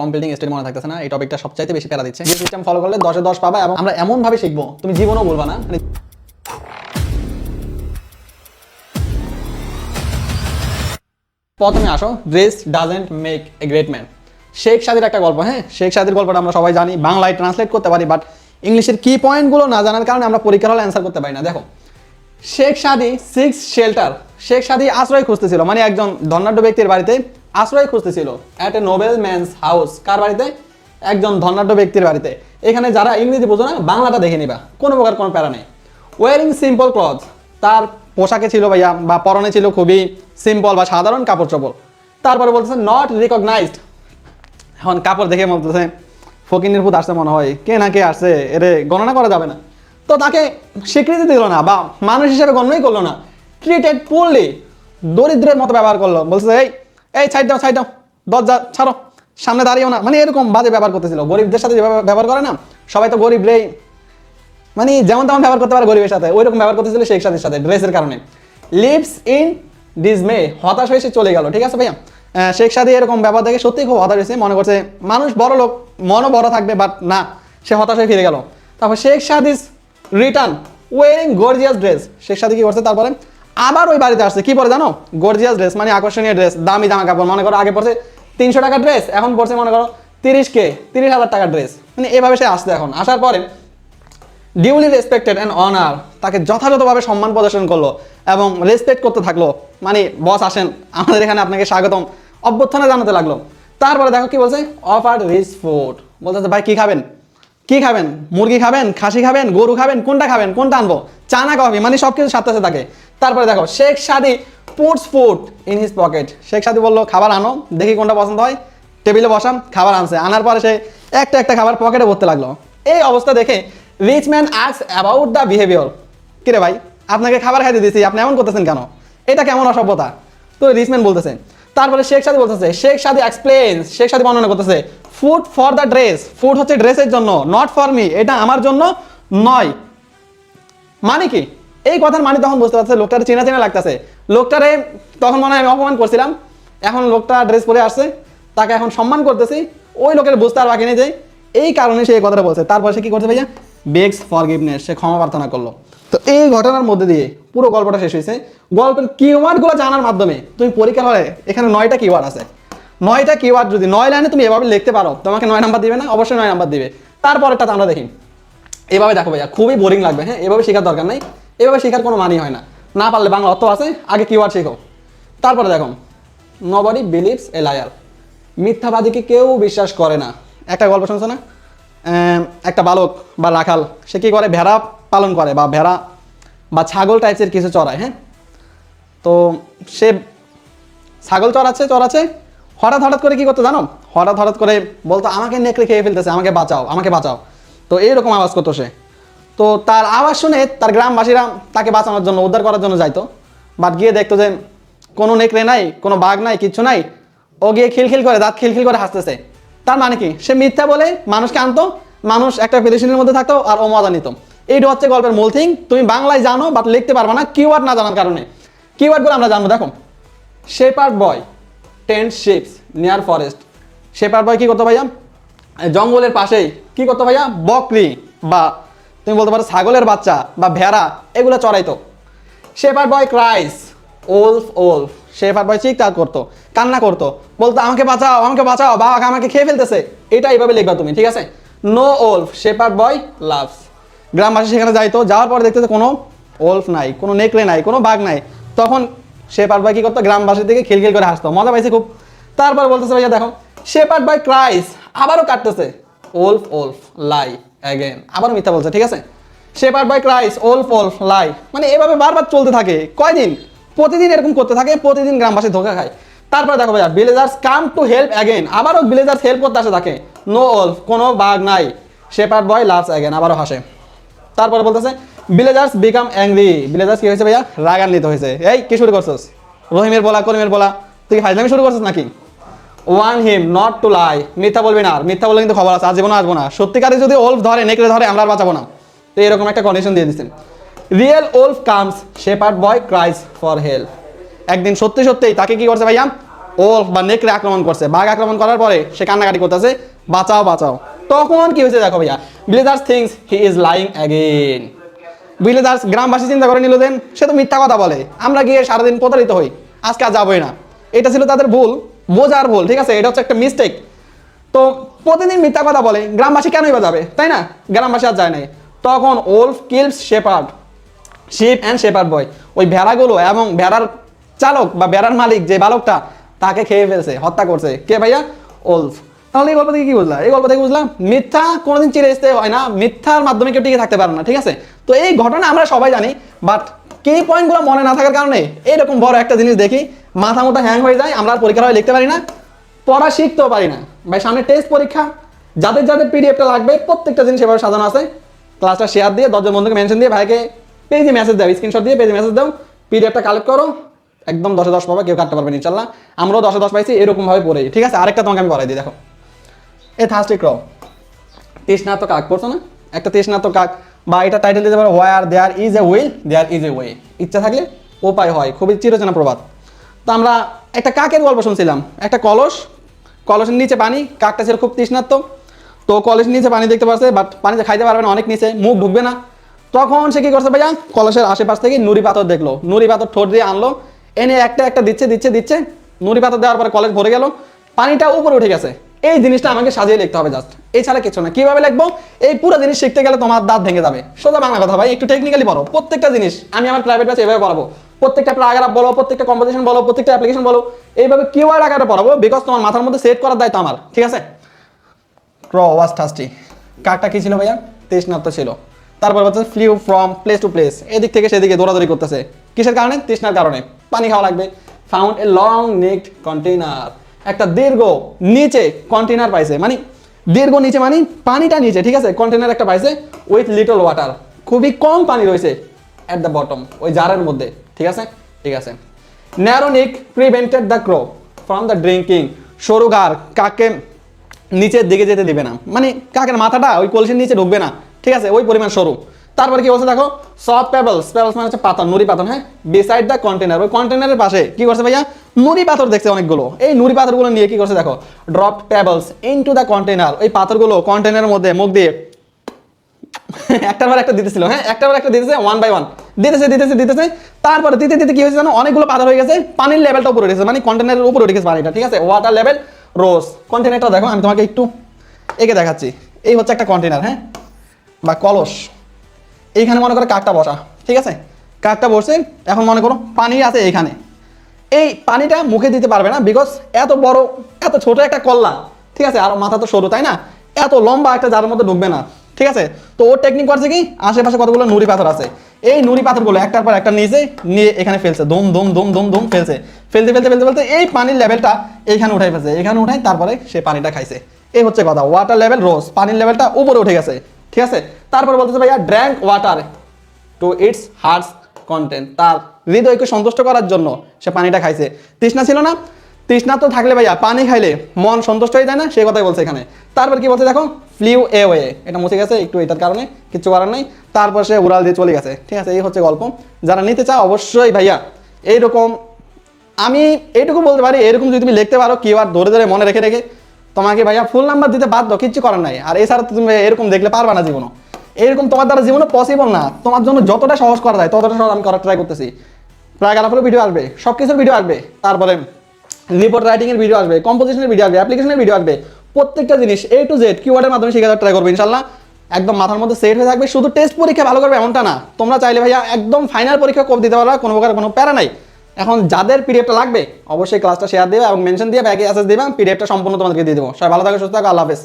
Completing stage মনে থাকতেছে না, এই টপিকটা সবচাইতে বেশি প্যারা দিচ্ছে। যে সিস্টেম ফলো করলে দশে দশ পাবা এবং আমরা এমন ভাবে শিখব, তুমি জীবনও বলবা না। মানে প্রথমে আসো dress doesn't make a great man Sheikh সাদির একটা গল্প হ্যাঁ? শেখ সাদির গল্পটা আমরা সবাই জানি, বাংলায় ট্রান্সলেট করতে পারি বাট ইংলিশের কি পয়েন্টগুলো না জানার কারণে আমরা পরীক্ষার হলে অ্যান্সার করতে পারি না। দেখো শেখ সাদি সিক্স শেল্টার শেখ সাদি আশ্রয় খুঁজতেছিল মানে একজন ধনাঢ্য ব্যক্তির বাড়িতে আশ্রয় খুঁজতেছিল at a noble man's house কার বাড়িতে? একজন ধনাঢ্য ব্যক্তির বাড়িতে। এখানে যারা ইংরেজি বোঝো না, বাংলাটা দেখে নিবা। কোনো প্রকার কোনো প্যারা নেই। ওয়ারিং সিম্পল ক্লথ তার পোশাকে ছিল ভাইয়া, বা পরনে ছিল খুবই সিম্পল বা সাধারণ কাপড় চোপড়। তারপরে বলতেছে নট রিকগনাইজড এখন কাপড় দেখে বলতেছে ফকিনের ভূত আসছে মনে হয়। কে না কে আসছে? এরে গণনা করা যাবে না। তো তাকে স্বীকৃতি দিল না বা মানুষ হিসেবে গণ্যই করল না। ট্রিটেড পুরলি দরিদ্রের মতো ব্যবহার করল। বলছে, এই এই সাইড দাও সাইড দাও, দরজা ছাড়ো, সামনে দাঁড়িয়েও না। মানে এরকম বাজে ব্যবহার করতেছিল। গরিবদের সাথে যেভাবে ব্যবহার করে না, সবাই তো গরিব রেই মানে যেমন তেমন ব্যবহার করতে পারে গরিবের সাথে। ওই রকম ব্যবহার করতেছিল শেখ সাদির সাথে, ড্রেসের কারণে। লিভস ইন ডিজমে হতাশ হয়ে সে চলে গেল, ঠিক আছে ভাইয়া? শেখ সাদি এরকম ব্যবহার দেখে সত্যি খুব হতাশ হয়েছে। মনে করছে, মানুষ বড় লোক মনও বড় থাকবে বাট না, সে হতাশ হয়ে ফিরে গেল। তারপর Sheikh Sadi's return wearing gorgeous dress Sheikh সাথে কি করছে? তারপরে আবার ওই বাড়িতে আসছে। কি পরে জানো? গর্জিয়াস ড্রেস মানে আকর্ষণীয় ড্রেস দামি জামা কাপড়। মনে করো আগে পড়ছে তিনশো টাকার ড্রেস এখন পড়ছে মনে করো তিরিশ কে তিরিশ হাজার টাকার ড্রেস মানে এভাবে সে আসছে এখন। আসার পরে ডিউলি রেসপেক্টেড অ্যান্ড অনার তাকে যথাযথভাবে সম্মান প্রদর্শন করল এবং রেসপেক্ট করতে থাকল। মানে বস আসেন, আমাদের এখানে আপনাকে স্বাগতম। অভ্যর্থনা জানাতে লাগল। তারপরে দেখো কি বলছে? অফার রিচ ফুড বলতেছে, ভাই, কি খাবেন? কি খাবেন? মুরগি খাবেন? খাসি খাবেন? গরু খাবেন? কোনটা খাবেন? কোনটা আনব? চা না কফি মানে সব কিছু সাথে থাকে। তারপরে দেখো, Sheikh Sadi puts food in his pocket Sheikh Sadi বলল, খাবার আনো, দেখি কোনটা পছন্দ হয়। টেবিলে বসাম, খাবার আনছে। আনার পরে সে একটা একটা খাবার পকেটে ভরতে লাগল। এই অবস্থা দেখে rich man asks about the behaviour কিরে ভাই, আপনাকে খাবার খাইতে দিয়েছি, আপনি এমন করতেছেন কেন? এটা কেমন অসভ্যতা? তো রিচম্যান বলতেছে। তারপরে শেখ সাদি বলতেছে, শেখ সাদি এক্সপ্লেন শেখ সাদি বর্ণনা করতেছে food for the dress food হচ্ছে ড্রেসের জন্য নট ফর মি এটা আমার জন্য নয়। মানে কি? এই কথার মানে তখন বুঝতে পারছে লোকটার চেনা চেনা লাগতেছে। লোকটারে তখন মনে হয় আমি অপমান করছিলাম। এখন লোকটা ড্রেস পরে আসছে, তাকে এখন সম্মান করতেছি। ওই লোকের বুঝতে আর বাকি নেই যে এই কারণে সে এই কথাটা বলছে। তারপর সে কি করছে ভাইয়া? বেগস ফরগিভনেস সে ক্ষমা প্রার্থনা করল। তো এই ঘটনার মধ্যে দিয়ে পুরো গল্পটা শেষ হয়েছে। গল্পের কিওয়ার্ডগুলো জানার মাধ্যমে তুমি পরীক্ষা হলে এখানে নয়টা কিওয়ার্ড আছে। নয়টা কিওয়ার্ড যদি নয় লাইনে তুমি এভাবে লিখতে পারো, তোমাকে নয় নাম্বার দিবে না, অবশ্যই নয় নাম্বার দিবে। তারপরেরটা আমরা দেখি। এভাবে দেখো ভাইয়া, খুবই বোরিং লাগবে হ্যাঁ? এভাবে শেখার দরকার নাই। এভাবে শেখার কোনো মানি হয় না। না পারলে বাংলা অর্থ আছে, আগে কিওয়ার্ড শেখো। তারপরে দেখো নবডি বিলিভস এ লায়ার মিথ্যাবাদীকে কেউ বিশ্বাস করে না? একটা গল্প শুনছো না? একটা বালক বা রাখাল, সে কী করে? ভেড়া পালন করে বা ভেড়া বা ছাগল টাইপসের কিছু চড়ায় হ্যাঁ? তো সে ছাগল চড়াচ্ছে চড়াচ্ছে হঠাৎ হঠাৎ করে কি করতো জানো? হঠাৎ হঠাৎ করে বলতো, আমাকে নেকড়ে খেয়ে ফেলতেছে, আমাকে বাঁচাও আমাকে বাঁচাও। তো এইরকম আওয়াজ করতো সে। তো তার আওয়াজ শুনে তার গ্রামবাসীরা তাকে বাঁচানোর জন্য, উদ্ধার করার জন্য যাইতো। বাট গিয়ে দেখতো যে কোনো নেকড়ে নাই, কোনো বাঘ নাই, কিচ্ছু নাই। ও গিয়ে খিলখিল করে, দাঁত খিলখিল করে হাসতেছে। তার মানে কি? সে মিথ্যা বলে মানুষকে আনতো, মানুষ একটা পেরেশানির মধ্যে থাকতো আর ও মজা নিত। এইটা হচ্ছে গল্পের মূল থিং তুমি বাংলায় জানো বাট লিখতে পারবে না কিওয়ার্ড না জানার কারণে। কিওয়ার্ডগুলো আমরা জানব, দেখো। Shepherd boy tends sheeps near forest shepherd boy কি করতো ভাইয়া? জঙ্গলের পাশেই। কি করতো ভাইয়া? বকরি বা তুমি বলতে পারো ছাগলের বাচ্চা বা ভেড়া, এগুলো চড়াইতো। Shepherd boy cries wolf wolf shepherd boy চিৎকার করতো, কান্না করতো। বলতো, আমাকে বাঁচাও আমাকে বাঁচাও বাবা আমাকে খেয়ে ফেলতেছে। এটা এইভাবে লিখবা তুমি, ঠিক আছে? No wolf shepherd boy laughs গ্রামবাসী সেখানে যাইতো, যাওয়ার পর দেখতে কোনো ওলফ নাই, কোনো নেকড়ে নাই, কোনো বাঘ নাই। তখন শেপার্ড ভাই কি করতো? গ্রামবাসীর দিকে খিলখিল করে হাসতো। মজা পাইছে খুব। তারপর বলতেছে ভাইয়া, দেখো শেপার্ড বাই ক্রাইস, আবারও কাটতেছে। ওলফ ওলফ, লাই অ্যাগেন আবারও মিথ্যা বলছে, ঠিক আছে? Shepherd boy cries, wolf wolf, lie মানে এভাবে বারবার চলতে থাকে। কয়দিন? প্রতিদিন এরকম করতে থাকে, প্রতিদিন গ্রামবাসী ধোকা খায়। তারপরে দেখো ভাইয়া villagers come to help again আবারও ভিলেজার্স হেল্প করতে আসে থাকে নো ওলফ, কোনো বাঘ নাই। শেপার্ড বয় লাভস অ্যাগেন আবারও হাসে। তারপরে বলতেছে ভিলেজার্স বিকাম অ্যাংরি বিলেজার্স কি হয়েছে ভাইয়া? রাগান্বিত হয়েছে। এই, কি শুরু করছিস? রহিমের বলা, করিমের বলা। তুই কি ফাইজলামি শুরু করছিস নাকি? Warn him not to lie মিথ্যা বলবি না আর। মিথ্যা বলে কিন্তু খবর আছে। আজ জীবনে আসব না। সত্যিকারে যদি ওল্ফ ধরে, নেকড়ে ধরে, আমরা আর বাঁচাবো না। তো এরকম একটা কন্ডিশন দিয়ে দিচ্ছেন real wolf comes shepherd boy cries for help একদিন সত্যি সত্যিই তাকে কি করছে ভাইয়া? ওল্ফ বা নেকড়ে আক্রমণ করছে। বাঘ আক্রমণ করার পরে সে কান্নাকাটি করতেছে। বাঁচাও বাঁচাও। তখন কি হয়েছে দেখো ভাইয়া? Villagers thinks he is lying again villagers গ্রামবাসী চিন্তা করে নিল দেন, সে তো মিথ্যা কথা বলে। আমরা গিয়ে সারাদিন প্রতারিত হই, আজকে আর যাবোই না। এটা ছিল তাদের ভুল, বোঝার ভুল, ঠিক আছে? এটা হচ্ছে একটা মিস্টেক তো প্রতিদিন মিথ্যা কথা বলে, গ্রামবাসী কেনই বা যাবে, তাই না? গ্রামবাসী আর যায় নাই। তখন wolf kills shepherd, sheep and shepherd boy, ওই ভেড়াগুলো এবং ভেড়ার চালক বা ভেড়ার মালিক যে বালকটা, তাকে খেয়ে ফেলছে, হত্যা করছে। কে ভাইয়া? ওলফ। তাহলে এই গল্প থেকে কি বুঝলাম এই গল্প থেকে বুঝলাম, মিথ্যা কোনোদিন চিরে আসতে হয় না, মিথ্যার মাধ্যমে কেউ টিকে থাকতে পারে না, ঠিক আছে? তো এই ঘটনা আমরা সবাই জানি বাট কি পয়েন্টগুলো মনে না থাকার কারণে এরকম বড় একটা জিনিস দেখি, মাথা মতো হ্যাং হয়ে যায়, আমরা আর পরীক্ষার হয়ে লিখতে পারি না, পড়া শিখতেও পারি না। ভাই, সামনে টেস্ট পরীক্ষা, যাদের যাদের পিডিএফটা লাগবে, প্রত্যেকটা জিনিস এভাবে সাজানো আছে। ক্লাসটা শেয়ার দিয়ে দশজন বন্ধুকে মেনশন দিয়ে, ভাইকে পেজে মেসেজ দাও স্ক্রিনশট দিয়ে পেজে মেসেজ দাও পিডিএফটা কালেক্ট করো, একদম দশে দশ পাবা, কেউ কাটতে পারবে ইনশাল্লাহ আমরাও দশে দশ পাইছি এরকম ভাবে পড়ে, ঠিক আছে? আরেকটা তোমাকে আমি করাই দিই, দেখো। এ থার্স্টি ক্র তৃষ্ণার্ত কাক পড়ছো না? একটা তৃষ্ণার্ত কাক বা এটা টাইটেল দিতে পারো where there is a will there is a way ইচ্ছা থাকলে উপায় হয় খুবই চিরচেনা প্রবাদ। তো আমরা একটা কাকের গল্প শুনছিলাম। একটা কলস কলসের নিচে পানি কাকটা ছিল খুব তৃষ্ণার্ত। তো কলসের নিচে পানি দেখতে পাচ্ছে বাট পানিতে খাইতে পারবে না অনেক নিচে মুখ ঢুকবে না। তখন সে কী করছে ভাইয়া? কলসের আশেপাশ থেকে নুড়ি পাথর দেখল। নুড়ি পাথর ঠোঁট দিয়ে আনলো। এনে একটা একটা দিচ্ছে দিচ্ছে দিচ্ছে। নুড়ি পাথর দেওয়ার পরে কলেজ ভরে গেল। পানিটা উপরে উঠে গেছে। এই জিনিসটা আমাকে সাজিয়ে লিখতে হবে জাস্ট এছাড়া কিছু না। কীভাবে লিখব? এই পুরো জিনিস শিখতে গেলে তোমার দাঁত ভেঙে যাবে। সোজা বাংলা কথা ভাই, একটু টেকনিক্যালি পড়ো প্রত্যেকটা জিনিস আমি আমার প্রাইভেট ব্যাচে এভাবে পড়াবো। প্রত্যেকটা প্যারাগ্রাফ বলো, প্রত্যেকটা কম্পোজিশন বলো, প্রত্যেকটা অ্যাপ্লিকেশন বলো। এইভাবে কিওয়ার্ড আকারে পড়াবো বিকজ তোমার মাথার মধ্যে সেট করার দায়িত্ব আমার। ঠিক আছে? ক্র ওয়াজ থার্স্টি কাকটা কি ছিল ভাইয়া? তৃষ্ণার্ত ছিল। তারপর হচ্ছে flew from place to place এদিক থেকে সেদিকে দৌড়াদৌড়ি করতেছে। কিসের কারণে? তৃষ্ণার কারণে। পানি খাওয়া লাগবে। Found a long necked container একটা দীর্ঘ নিচে কন্টেনার পাইছে। মানে দীর্ঘ নিচে মানে পানিটা নিচে, ঠিক আছে? কন্টেনার একটা পাইছে উইথ লিটল ওয়াটার খুবই কম পানি রয়েছে অ্যাট দ্য বটম ওই জারের মধ্যে, ঠিক আছে? ঠিক আছে। Narrow neck prevented the crow from the drinking সরু গার কাকে নিচের দিকে যেতে দিবে না। মানে কাকের মাথাটা ওই কলসির নিচে ঢুকবে না, ঠিক আছে? ওই পরিমাণ সরু। তারপরে কি বলছে দেখো? সব পেবলস পেবলস মানে হচ্ছে পাথর, নুড়ি পাথর হ্যাঁ? বিসাইড দ্য কন্টেনার ওই কন্টেনারের পাশে কি করছে ভাইয়া? নুড়ি পাথর দেখছে অনেকগুলো। এই নুড়ি পাথরগুলো নিয়ে কি করছে দেখো? Drop pebbles into the container ওই পাথরগুলো কন্টেনারের মধ্যে মুখ দিয়ে একটার পর একটা দিতেছিল হ্যাঁ? একটার পর একটা দিতেছে ওয়ান বাই ওয়ান দিতেছে দিতেছে দিতেছে। তারপরে দিতে দিতে কি হয়েছে জানো? অনেকগুলো পাথর হয়ে গেছে, পানির লেভেলটা উপরে উঠেছে মানে কন্টেনারের উপরে উঠে গেছে পানিটা, ঠিক আছে? ওয়াটার লেভেল রোজ কন্টেনারটা দেখো, আমি তোমাকে একটু এঁকে দেখাচ্ছি। এই হচ্ছে একটা কন্টেনার হ্যাঁ? বা কলস। এইখানে মনে করো কাকটা বসা, ঠিক আছে? কাকটা বসে এখন মনে করো পানি আছে এইখানে। এই পানিটা মুখে দিতে পারবে না বিকজ এত বড়, এত ছোট একটা কল্লা, ঠিক আছে? আর মাথা তো সরু, তাই না? এত লম্বা একটা যার মধ্যে ঢুকবে না, ঠিক আছে? তো ওর টেকনিক করছে কি? আশেপাশে কতগুলো নুড়ি পাথর আছে। এই নুড়ি পাথরগুলো একটার পর একটা নিচে নিয়ে এখানে ফেলছে, দম দম দম দম দম ফেলছে। ফেলতে ফেলতে ফেলতে ফেলতে এই পানির লেভেলটা এখানে উঠাই ফেলছে। এখানে উঠাই তারপরে সে পানিটা খাইছে। এই হচ্ছে কথা ওয়াটার লেভেল রোজ পানির লেভেলটা উপরে উঠে গেছে, ঠিক আছে? তারপরে বলতেছে ভাইয়া drank water to its heart's content তার হৃদয়কে সন্তুষ্ট করার জন্য সে পানিটা খাইছে। তৃষ্ণা ছিল না। তৃষ্ণা তো থাকলে ভাইয়া, পানি খাইলে মন সন্তুষ্ট হয়ে যায় না? সেই কথাই বলছে এখানে। তারপর কি বলছে দেখো? ফ্লিউ এ ওয়ে এটা মুছে গেছে, একটু এটার কারণে কিছু করার নাই। তারপর সে উড়াল দিয়ে চলে গেছে। ঠিক আছে, এই হচ্ছে গল্প। যারা নিতে চাও অবশ্যই ভাইয়া, এইরকম, আমি এইটুকু বলতে পারি, এরকম যদি তুমি লিখতে পারো কিওয়ার্ড ধরে ধরে মনে রেখে রেখে, তোমাকে ভাইয়া ফুল নাম্বার দিতে বাধ্য, কিচ্ছু করার নাই। আর এছাড়া তুমি এরকম দেখলে পারবা না জীবনও। এরকম তোমার দ্বারা জীবনে পসিবল না। তোমার জন্য যতটা সহজ করা যায়, ততটা সহজ আমি করার ট্রাই করতেছি। প্রায় গালাফলের ভিডিও আসবে সব কিছুর ভিডিও আসবে। তারপরে রিপোর্ট রাইটিং এর ভিডিও আসবে কম্পোজিশনের ভিডিও আসবে অ্যাপ্লিকেশনের ভিডিও আসবে। প্রত্যেকটা জিনিস এ টু জেড কিওয়ার্ডের মাধ্যমে শেখার ট্রাই করবে ইনশাল্লাহ একদম মাথার মধ্যে সেট হয়ে থাকবে, শুধু টেস্ট পরীক্ষা ভালো করবে এমনটা না। তোমরা চাইলে ভাইয়া একদম ফাইনাল পরীক্ষা কব দিতে পারবা কোনো প্রকার কোনো প্যারা নাই। এখন যাদের পিডিএফটা লাগবে, অবশ্যই ক্লাসটা শেয়ার দেবে এবং মেনশন দিয়ে ব্যাগে অ্যাসেস দেবে পিডিএফটা সম্পূর্ণ তোমাদেরকে দিয়ে দেবো। সবাই ভালো থাকে, সুস্থ থাকো, আল্লাহ হাফেজ।